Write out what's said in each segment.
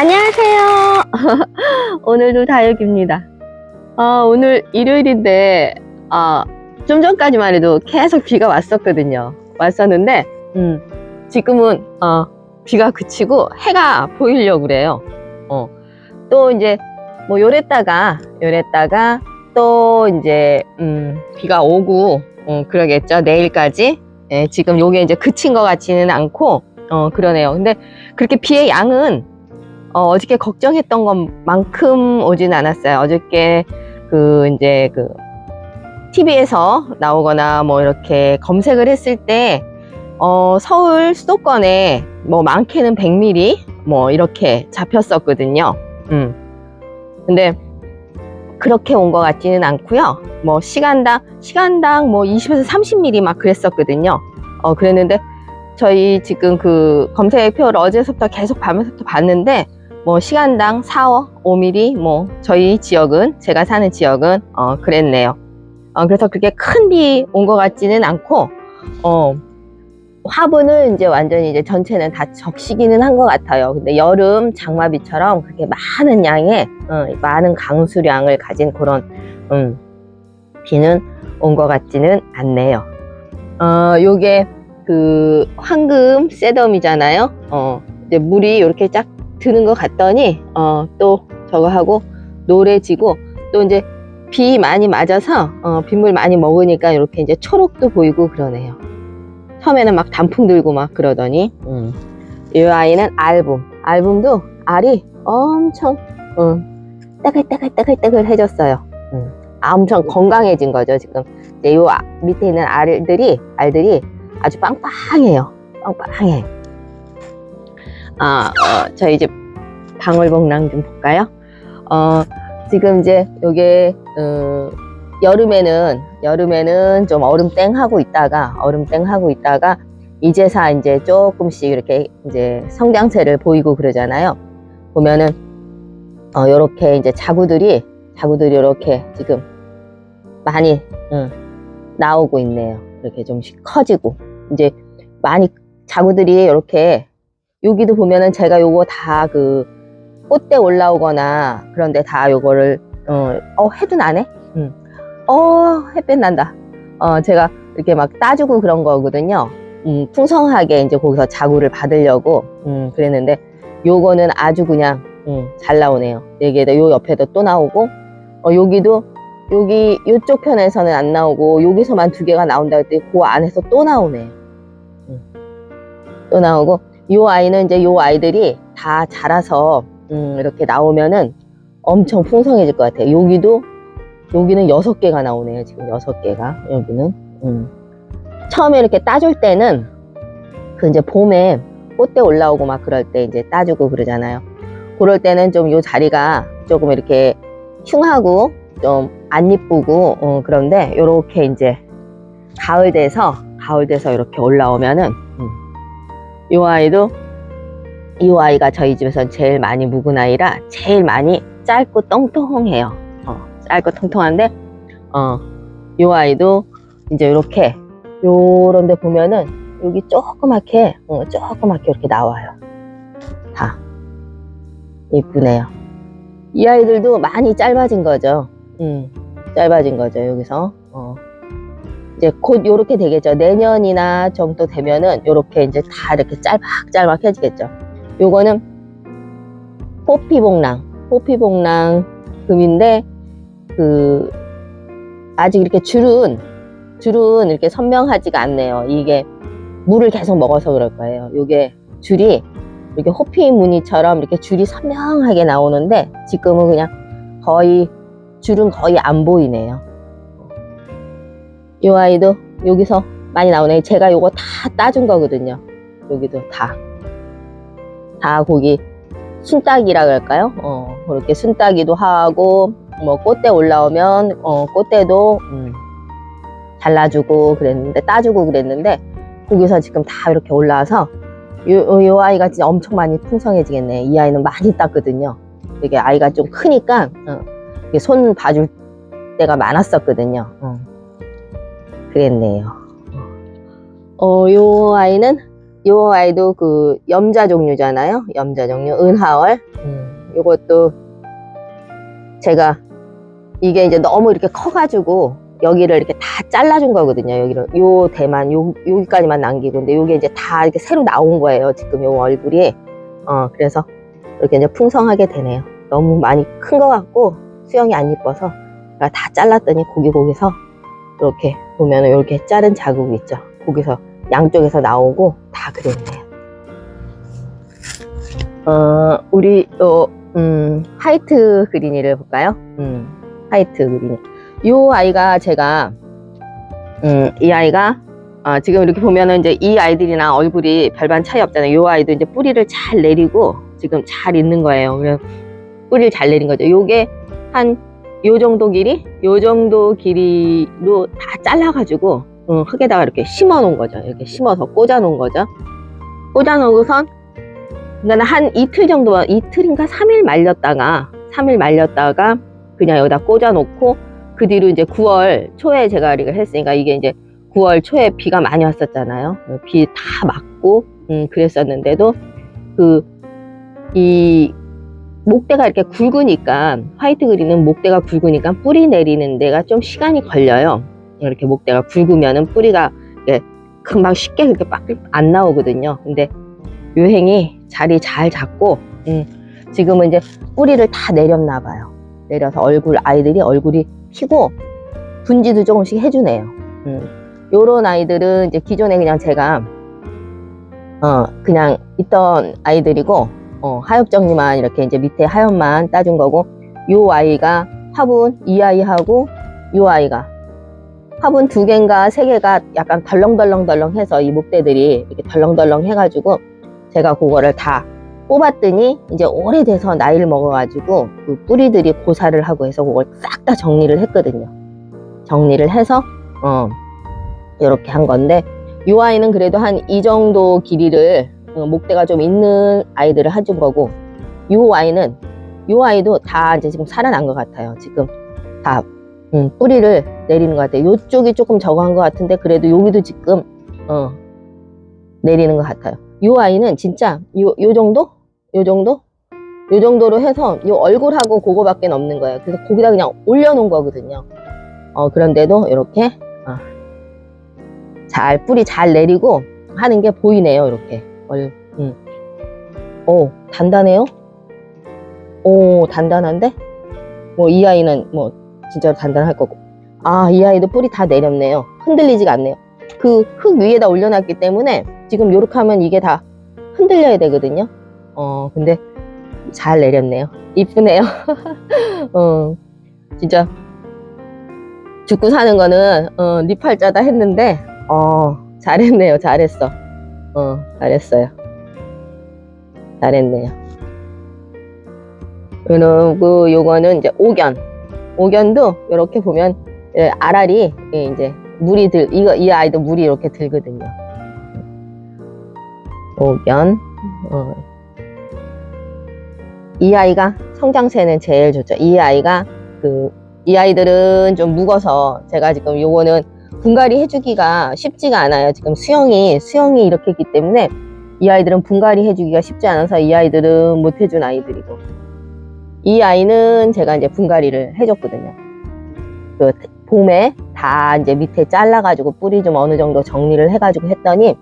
안녕하세요. 오늘도 다육입니다. 어, 오늘 일요일인데, 어, 좀 전까지만 해도 계속 비가 왔었거든요. 왔었는데, 음, 지금은, 어, 비가 그치고 해가 보이려고 그래요. 어, 또 이제, 뭐, 요랬다가, 요랬다가, 또 이제, 음, 비가 오고, 어, 그러겠죠. 내일까지. 예, 지금 요게 이제 그친 것 같지는 않고, 어, 그러네요. 근데 그렇게 비의 양은 어, 어저께 걱정했던 것만큼 오진 않았어요. 어저께 그 이제 그 TV에서 나오거나 뭐 이렇게 검색을 했을 때 어, 서울 수도권에 뭐 많게는 100mm 뭐 이렇게 잡혔었거든요. 음. 근데 그렇게 온 것 같지는 않고요. 뭐 시간당 시간당 뭐 20에서 30mm 막 그랬었거든요. 어 그랬는데 저희 지금 그 검색표를 어제서부터 계속 밤에서부터 봤는데 뭐 시간당 4, 5mm 뭐 저희 지역은 제가 사는 지역은 어 그랬네요. 어 그래서 그렇게 큰 비 온 것 같지는 않고 어 화분은 이제 완전히 이제 전체는 다 적시기는 한 것 같아요. 근데 여름 장마비처럼 그렇게 많은 양의 어, 많은 강수량을 가진 그런 음, 비는 온 것 같지는 않네요. 어 요게 그 황금 셋덤이잖아요. 어 이제 물이 이렇게 쫙 드는 것 같더니 어 또 저거 하고 노래지고 또 이제 비 많이 맞아서 어 빗물 많이 먹으니까 이렇게 이제 초록도 보이고 그러네요. 처음에는 막 단풍 들고 막 그러더니 음. 이 아이는 알붐 알붐도 알이 엄청 음, 따글따글따글따글 해졌어요. 음. 아, 엄청 건강해진 거죠 지금. 이제 요 아- 밑에 있는 알들이 알들이 아주 빵빵해요. 빵빵해. 아, 어, 저 이제 방울복랑 좀 볼까요? 어, 지금 이제 요게, 어, 여름에는, 여름에는 좀 얼음 땡 하고 있다가, 얼음 땡 하고 있다가, 이제사 이제 조금씩 이렇게 이제 성장세를 보이고 그러잖아요. 보면은, 어, 요렇게 이제 자구들이, 자구들이 요렇게 지금 많이, 응, 나오고 있네요. 이렇게 좀씩 커지고. 이제 많이 자구들이 이렇게 여기도 보면은 제가 요거 다 그 꽃대 올라오거나 그런데 다 요거를 어, 어 해도 나네? 응. 어 햇빛 난다. 어 제가 이렇게 막 따주고 그런 거거든요. 음, 풍성하게 이제 거기서 자구를 받으려고 음, 그랬는데 요거는 아주 그냥 음, 잘 나오네요. 여기에다 요 옆에도 또 나오고 어, 여기도 여기 이쪽 편에서는 안 나오고 여기서만 두 개가 나온다 했더니 그 안에서 또 나오네. 음. 또 나오고 요 아이는 이제 요 아이들이 다 자라서 음, 이렇게 나오면은 엄청 풍성해질 것 같아요. 여기도 여기는 여섯 개가 나오네요. 지금 여섯 개가 여기는 음. 처음에 이렇게 따줄 때는 그 이제 봄에 꽃대 올라오고 막 그럴 때 이제 따주고 그러잖아요. 그럴 때는 좀 요 자리가 조금 이렇게 흉하고 좀 안 이쁘고 어, 그런데 요렇게 이제 가을 돼서 가을 돼서 이렇게 올라오면은 음, 요 아이도 이 아이가 저희 집에선 제일 많이 묵은 아이라 제일 많이 짧고 똥똥해요. 어, 짧고 통통한데 어, 요 아이도 이제 이렇게 요런 데 보면은 여기 조그맣게 어, 조그맣게 이렇게 나와요. 다 이쁘네요. 이 아이들도 많이 짧아진 거죠. 음, 짧아진 거죠 여기서. 어. 이제 곧 요렇게 되겠죠. 내년이나 정도 되면은 요렇게 이제 다 이렇게 짤막짤막해지겠죠. 요거는 뽀피봉랑, 뽀피봉랑 금인데 그 아직 이렇게 줄은 줄은 이렇게 선명하지가 않네요. 이게 물을 계속 먹어서 그럴 거예요. 요게 줄이 이렇게 호피 무늬처럼 이렇게 줄이 선명하게 나오는데 지금은 그냥 거의 줄은 거의 안 보이네요. 이 아이도 여기서 많이 나오네. 제가 요거 다 따준 거거든요. 여기도 다. 다 거기 순따기라 그럴까요? 어, 그렇게 순따기도 하고, 뭐, 꽃대 올라오면, 어, 꽃대도, 음, 잘라주고 그랬는데, 따주고 그랬는데, 거기서 지금 다 이렇게 올라와서, 요, 요 아이가 진짜 엄청 많이 풍성해지겠네. 이 아이는 많이 땄거든요. 이게 아이가 좀 크니까, 어, 손 봐줄 때가 많았었거든요. 어. 그랬네요. 어, 요 아이는 요 아이도 그 염자 종류잖아요. 염자 종류 은하월. 음, 요것도 제가 이게 이제 너무 이렇게 커가지고 여기를 이렇게 다 잘라준 거거든요. 여기를 요 대만 요 여기까지만 남기고 근데 요게 이제 다 이렇게 새로 나온 거예요. 지금 요 얼굴이 어 그래서 이렇게 이제 풍성하게 되네요. 너무 많이 큰 거 같고 수영이 안 이뻐서 다 잘랐더니 거기 거기서 이렇게 보면 이렇게 자른 자국이 있죠. 거기서 양쪽에서 나오고 다 그랬네요. 어 우리 또 음, 화이트 그린이를 볼까요? 음, 화이트 그린이. 요 아이가 제가 음, 이 아이가 아, 지금 이렇게 보면은 이제 이 아이들이랑 얼굴이 별반 차이 없잖아요. 요 아이도 이제 뿌리를 잘 내리고 지금 잘 있는 거예요. 그래서 뿌리를 잘 내린 거죠. 요게 한 요 정도 길이, 요 정도 길이로 다 잘라가지고 어, 흙에다가 이렇게 심어 놓은 거죠. 이렇게 심어서 꽂아 놓은 거죠. 꽂아 놓고선 그러니까 한 이틀 정도, 이틀인가 3일 말렸다가 3일 말렸다가 그냥 여기다 꽂아 놓고 그 뒤로 이제 9월 초에 제가 이렇게 했으니까 이게 이제 9월 초에 비가 많이 왔었잖아요. 비 다 맞고 음, 그랬었는데도 그 이 목대가 이렇게 굵으니까 화이트 그린은 목대가 굵으니까 뿌리 내리는 데가 좀 시간이 걸려요. 이렇게 목대가 굵으면은 뿌리가 금방 쉽게 그렇게 빡 안 나오거든요. 근데 유행이 자리 잘 잡고 음, 지금은 이제 뿌리를 다 내렸나 봐요. 내려서 얼굴 아이들이 얼굴이 피고 분지도 조금씩 해주네요. 음. 요런 아이들은 이제 기존에 그냥 제가 어 그냥 있던 아이들이고 어, 하엽 정리만 이렇게 이제 밑에 하엽만 따준 거고 요 아이가 화분 이 아이하고 요 아이가 화분 두 개인가 세 개가 약간 덜렁덜렁덜렁 해서 이 목대들이 이렇게 덜렁덜렁 해가지고 제가 그거를 다 뽑았더니 이제 오래돼서 나이를 먹어가지고 그 뿌리들이 고사를 하고 해서 그걸 싹 다 정리를 했거든요. 정리를 해서 어 이렇게 한 건데 이 아이는 그래도 한 이 정도 길이를 어, 목대가 좀 있는 아이들을 해준 거고 이 아이는 이 아이도 다 이제 지금 살아난 것 같아요. 지금 다 음, 뿌리를 내리는 것 같아요. 이쪽이 조금 적어한 것 같은데 그래도 여기도 지금 어, 내리는 것 같아요. 이 아이는 진짜 요, 요 정도? 요 정도? 요 정도로 해서 요 얼굴하고 그거밖에 없는 거예요. 그래서 거기다 그냥 올려놓은 거거든요. 어, 그런데도 이렇게 어, 잘 뿌리 잘 내리고 하는 게 보이네요. 이렇게. 얼, 음. 오, 단단해요? 오, 단단한데? 뭐 이 아이는 뭐 진짜 단단할 거고. 아, 이 아이도 뿌리 다 내렸네요. 흔들리지가 않네요. 그 흙 위에다 올려놨기 때문에 지금 요렇게 하면 이게 다 흔들려야 되거든요. 어, 근데 잘 내렸네요. 이쁘네요. 어, 진짜 죽고 사는 거는 어, 네 팔자다 했는데 어, 잘했네요. 잘했어. 어, 잘했어요. 잘했네요. 그리고 요거는 이제 오견. 오견도 이렇게 보면 예, 알알이 예, 이제 물이 들 이거 이 아이도 물이 이렇게 들거든요. 오견. 어. 이 아이가 성장세는 제일 좋죠. 이 아이가 그 이 아이들은 좀 묵어서 제가 지금 요거는 분갈이 해주기가 쉽지가 않아요. 지금 수영이 수영이 이렇게 있기 때문에 이 아이들은 분갈이 해주기가 쉽지 않아서 이 아이들은 못 해준 아이들이고 이 아이는 제가 이제 분갈이를 해줬거든요. 그 봄에 다 이제 밑에 잘라가지고 뿌리 좀 어느 정도 정리를 해가지고 했더니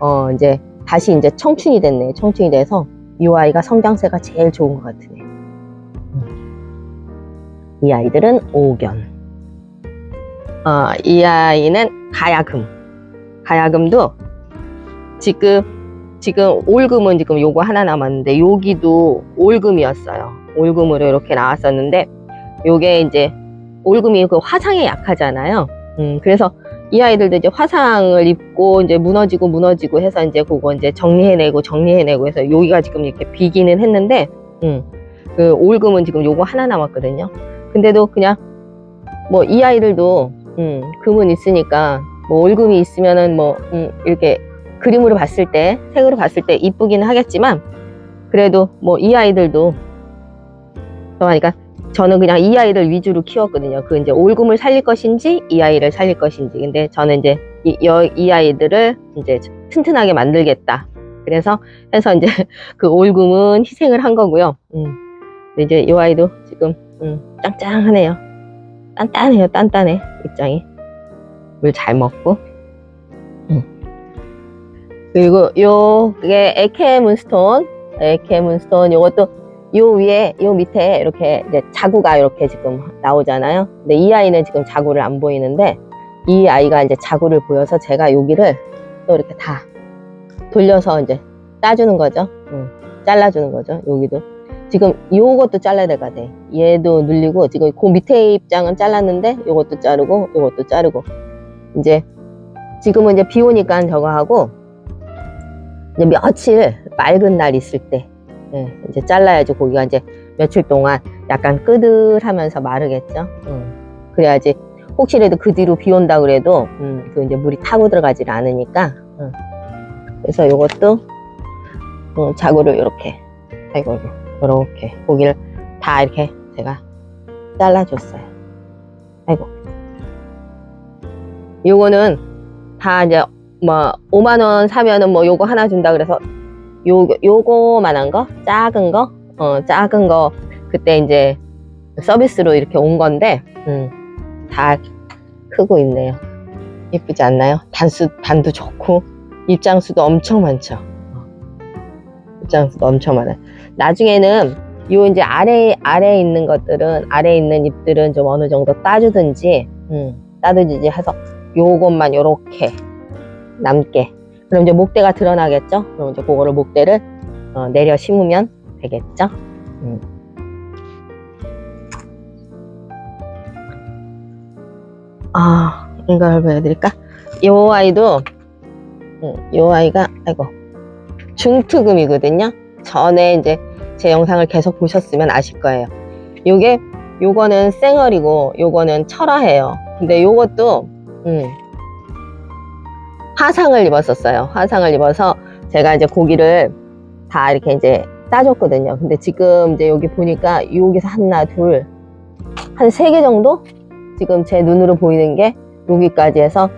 어 이제 다시 이제 청춘이 됐네. 청춘이 돼서 이 아이가 성장세가 제일 좋은 것 같으네요. 이 아이들은 오견. 어, 이 아이는 가야금. 가야금도 지금 지금 올금은 지금 요거 하나 남았는데 여기도 올금이었어요. 올금으로 이렇게 나왔었는데 요게 이제 올금이 그 화상에 약하잖아요. 음, 그래서 이 아이들도 이제 화상을 입고 이제 무너지고 무너지고 해서 이제 그거 이제 정리해내고 정리해내고 해서 여기가 지금 이렇게 비기는 했는데, 음, 그 올금은 지금 요거 하나 남았거든요. 근데도 그냥 뭐 이 아이들도 음, 금은 있으니까 뭐 올금이 있으면은 뭐 음, 이렇게 그림으로 봤을 때 색으로 봤을 때 이쁘기는 하겠지만 그래도 뭐 이 아이들도 그러니까 저는 그냥 이 아이를 위주로 키웠거든요. 그 이제 올금을 살릴 것인지 이 아이를 살릴 것인지. 근데 저는 이제 이, 여- 이 아이들을 이제 튼튼하게 만들겠다. 그래서 해서 이제 그 올금은 희생을 한 거고요. 음. 이제 이 아이도 지금 음, 짱짱하네요. 단단해요, 단단해 입장이 물 잘 먹고. 음. 그리고 요게 에케 문스톤, 에케 문스톤 요것도 요 위에 요 밑에 이렇게 이제 자구가 이렇게 지금 나오잖아요. 근데 이 아이는 지금 자구를 안 보이는데 이 아이가 이제 자구를 보여서 제가 여기를 또 이렇게 다 돌려서 이제 따주는 거죠. 응, 잘라주는 거죠. 여기도 지금 요것도 잘라야 될 것 같아. 얘도 눌리고 지금 그 밑에 입장은 잘랐는데 요것도 자르고 요것도 자르고 이제 지금은 이제 비 오니까 저거 하고 이제 며칠 맑은 날 있을 때 예, 이제 잘라야지 고기가 이제 며칠 동안 약간 끄들하면서 마르겠죠. 음, 그래야지 혹시라도 그 뒤로 비 온다 그래도 음, 그 이제 물이 타고 들어가질 않으니까. 음. 그래서 요것도 어, 자구를 이렇게 아이고 이렇게 고기를 다 이렇게 제가 잘라줬어요. 아이고. 요거는 다 이제 뭐 5만 원 사면은 뭐 요거 하나 준다 그래서 요 요거만한 거 작은 거 어, 작은 거 그때 이제 서비스로 이렇게 온 건데 음, 다 크고 있네요. 예쁘지 않나요? 단수 단도 좋고 입장수도 엄청 많죠. 어, 입장수도 엄청 많아요. 나중에는 요 이제 아래 아래에 있는 것들은 아래에 있는 잎들은 좀 어느 정도 따주든지 음, 따주든지 해서 요것만 요렇게 남게 그럼 이제 목대가 드러나겠죠? 그럼 이제 그거를 목대를 어, 내려 심으면 되겠죠? 음. 아, 이걸 보여드릴까? 요 아이도, 음, 요 아이가, 아이고, 중투금이거든요? 전에 이제 제 영상을 계속 보셨으면 아실 거예요. 요게, 요거는 쌩얼이고, 요거는 철화예요. 근데 요것도, 음, 화상을 입었었어요. 화상을 입어서 제가 이제 고기를 다 이렇게 이제 따줬거든요. 근데 지금 이제 여기 보니까 여기서 하나, 둘, 한 세 개 정도? 지금 제 눈으로 보이는 게 여기까지 해서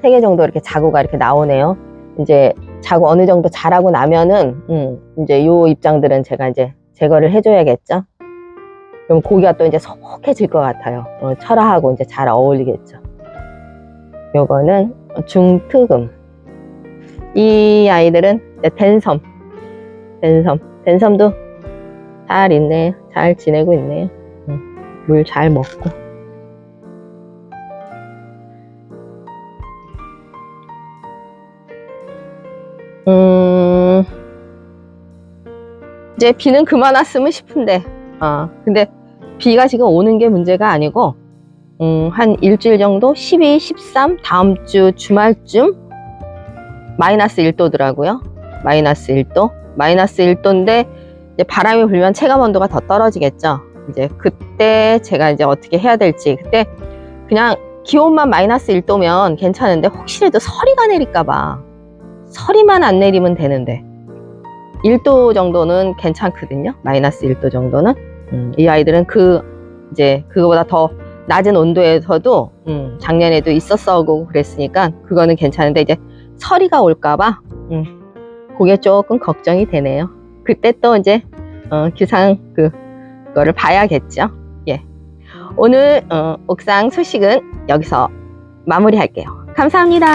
세 개 정도 이렇게 자구가 이렇게 나오네요. 이제 자구 어느 정도 자라고 나면은, 음, 이제 요 입장들은 제가 이제 제거를 해줘야겠죠. 그럼 고기가 또 이제 소복해질 것 같아요. 어, 철화하고 이제 잘 어울리겠죠. 요거는 중특음. 이 아이들은 이제 댄섬. 댄섬. 댄섬도 잘 있네요. 잘 지내고 있네요. 물 잘 먹고. 음, 이제 비는 그만 왔으면 싶은데, 아, 근데 비가 지금 오는 게 문제가 아니고, 음, 한 일주일 정도? 12, 13? 다음 주 주말쯤? 마이너스 1도더라고요. 마이너스 1도. 마이너스 1도인데, 이제 바람이 불면 체감 온도가 더 떨어지겠죠. 이제 그때 제가 이제 어떻게 해야 될지. 그때 그냥 기온만 마이너스 1도면 괜찮은데, 혹시라도 서리가 내릴까봐. 서리만 안 내리면 되는데. 1도 정도는 괜찮거든요. 마이너스 1도 정도는. 음, 이 아이들은 그, 이제 그거보다 더 낮은 온도에서도 음, 작년에도 있었어고 그랬으니까 그거는 괜찮은데 이제 서리가 올까봐 음, 그게 조금 걱정이 되네요. 그때 또 이제 어, 기상 그 거를 봐야겠죠. 예. 오늘 어, 옥상 소식은 여기서 마무리할게요. 감사합니다.